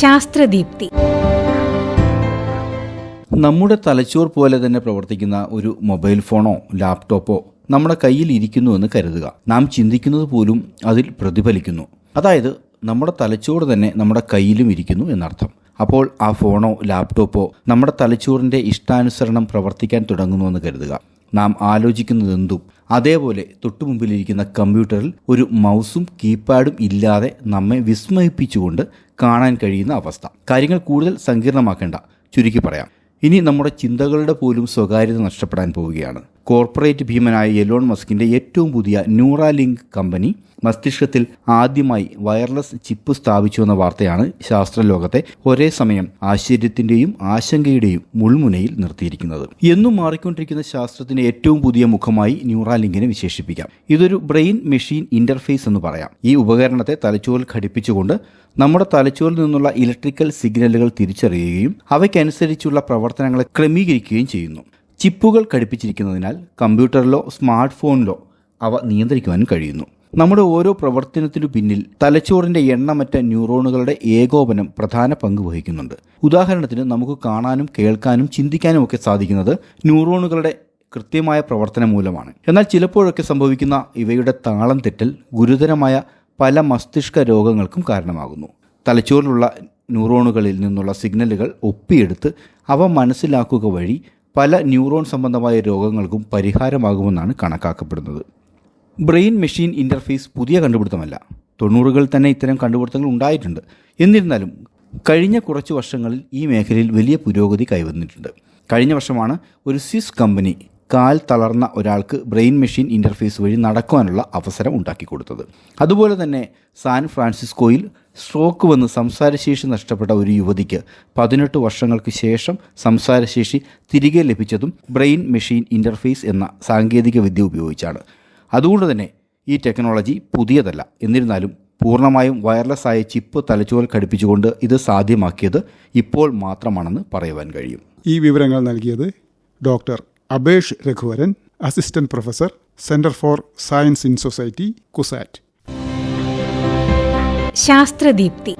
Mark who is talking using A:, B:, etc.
A: ശാസ്ത്രദീപ്തി.
B: നമ്മുടെ തലച്ചോർ പോലെ തന്നെ പ്രവർത്തിക്കുന്ന ഒരു മൊബൈൽ ഫോണോ ലാപ്ടോപ്പോ നമ്മുടെ കയ്യിൽ ഇരിക്കുന്നു എന്ന് കരുതുക. നാം ചിന്തിക്കുന്നത് പോലും അതിൽ പ്രതിഫലിക്കുന്നു. അതായത് നമ്മുടെ തലച്ചോറ് തന്നെ നമ്മുടെ കയ്യിലും ഇരിക്കുന്നു എന്നർത്ഥം. അപ്പോൾ ആ ഫോണോ ലാപ്ടോപ്പോ നമ്മുടെ തലച്ചോറിന്റെ ഇഷ്ടാനുസരണം പ്രവർത്തിക്കാൻ തുടങ്ങുന്നുവെന്ന് കരുതുക. നാം ആലോചിക്കുന്നതെന്തും അതേപോലെ തൊട്ടുമുമ്പിലിരിക്കുന്ന കമ്പ്യൂട്ടറിൽ ഒരു മൗസും കീപാഡും ഇല്ലാതെ നമ്മെ വിസ്മയിപ്പിച്ചുകൊണ്ട് കാണാൻ കഴിയുന്ന അവസ്ഥ. കാര്യങ്ങൾ കൂടുതൽ സങ്കീർണമാക്കേണ്ട ചുരുക്കി പറയാം. ഇനി നമ്മുടെ ചിന്തകളുടെ പോലും സ്വകാര്യത നഷ്ടപ്പെടാൻ പോവുകയാണ്. കോർപ്പറേറ്റ് ഭീമനായ എലോൺ മസ്കിന്റെ ഏറ്റവും പുതിയ ന്യൂറാലിങ്ക് കമ്പനി മസ്തിഷ്കത്തിൽ ആദ്യമായി വയർലെസ് ചിപ്പ് സ്ഥാപിച്ചു എന്ന വാർത്തയാണ് ശാസ്ത്രലോകത്തെ ഒരേ സമയം ആശ്ചര്യത്തിന്റെയും ആശങ്കയുടെയും മുൾമുനയിൽ നിർത്തിയിരിക്കുന്നത്. എന്നും മാറിക്കൊണ്ടിരിക്കുന്ന ശാസ്ത്രത്തിന്റെ ഏറ്റവും പുതിയ മുഖമായി ന്യൂറാലിങ്കിനെ വിശേഷിപ്പിക്കാം. ഇതൊരു ബ്രെയിൻ മെഷീൻ ഇന്റർഫേസ് എന്ന് പറയാം. ഈ ഉപകരണത്തെ തലച്ചോറിൽ ഘടിപ്പിച്ചുകൊണ്ട് നമ്മുടെ തലച്ചോറിൽ നിന്നുള്ള ഇലക്ട്രിക്കൽ സിഗ്നലുകൾ തിരിച്ചറിയുകയും അവയ്ക്കനുസരിച്ചുള്ള പ്രവർത്തനങ്ങളെ ക്രമീകരിക്കുകയും ചെയ്യുന്നു. ചിപ്പുകൾ ഘടിപ്പിച്ചിരിക്കുന്നതിനാൽ കമ്പ്യൂട്ടറിലോ സ്മാർട്ട് ഫോണിലോ അവ നിയന്ത്രിക്കുവാൻ കഴിയുന്നു. നമ്മുടെ ഓരോ പ്രവർത്തനത്തിനു പിന്നിൽ തലച്ചോറിന്റെ എണ്ണമറ്റ ന്യൂറോണുകളുടെ ഏകോപനം പ്രധാന പങ്ക് വഹിക്കുന്നുണ്ട്. ഉദാഹരണത്തിന് നമുക്ക് കാണാനും കേൾക്കാനും ചിന്തിക്കാനും ഒക്കെ സാധിക്കുന്നത് ന്യൂറോണുകളുടെ കൃത്യമായ പ്രവർത്തനം മൂലമാണ്. എന്നാൽ ചിലപ്പോഴൊക്കെ സംഭവിക്കുന്ന ഇവയുടെ താളം തെറ്റൽ ഗുരുതരമായ പല മസ്തിഷ്ക രോഗങ്ങൾക്കും കാരണമാകുന്നു. തലച്ചോറിലുള്ള ന്യൂറോണുകളിൽ നിന്നുള്ള സിഗ്നലുകൾ ഒപ്പിയെടുത്ത് അവ മനസ്സിലാക്കുക വഴി പല ന്യൂറോൺ സംബന്ധമായ രോഗങ്ങൾക്കും പരിഹാരമാകുമെന്നാണ് കണക്കാക്കപ്പെടുന്നത്. ബ്രെയിൻ മെഷീൻ ഇന്റർഫേസ് പുതിയ കണ്ടുപിടുത്തമല്ല. തൊണ്ണൂറുകളിൽ തന്നെ ഇത്തരം കണ്ടുപിടുത്തങ്ങൾ ഉണ്ടായിട്ടുണ്ട്. എന്നിരുന്നാലും കഴിഞ്ഞ കുറച്ച് വർഷങ്ങളിൽ ഈ മേഖലയിൽ വലിയ പുരോഗതി കൈവന്നിട്ടുണ്ട്. കഴിഞ്ഞ വർഷമാണ് ഒരു സ്വിസ് കമ്പനി കാൽ തളർന്ന ഒരാൾക്ക് ബ്രെയിൻ മെഷീൻ ഇന്റർഫേസ് വഴി നടക്കുവാനുള്ള അവസരം ഉണ്ടാക്കി കൊടുത്തത് അതുപോലെ തന്നെ സാൻ ഫ്രാൻസിസ്കോയിൽ സ്ട്രോക്ക് വന്ന് സംസാരശേഷി നഷ്ടപ്പെട്ട ഒരു യുവതിക്ക് പതിനെട്ട് വർഷങ്ങൾക്ക് ശേഷം സംസാരശേഷി തിരികെ ലഭിച്ചതും ബ്രെയിൻ മെഷീൻ ഇന്റർഫേസ് എന്ന സാങ്കേതിക വിദ്യ ഉപയോഗിച്ചാണ്. അതുകൊണ്ട് തന്നെ ഈ ടെക്നോളജി പുതിയതല്ല. എന്നിരുന്നാലും പൂർണമായും വയർലെസ് ആയ ചിപ്പ് തലച്ചോറിൽ ഘടിപ്പിച്ചുകൊണ്ട് ഇത് സാധ്യമാക്കിയത് ഇപ്പോൾ മാത്രമാണെന്ന് പറയുവാൻ കഴിയും.
C: ഈ വിവരങ്ങൾ നൽകിയത് doctor Abhesh Raghuvaran assistant professor centre for science in society CUSAT.
A: ശാസ്ത്രദീപ്തി.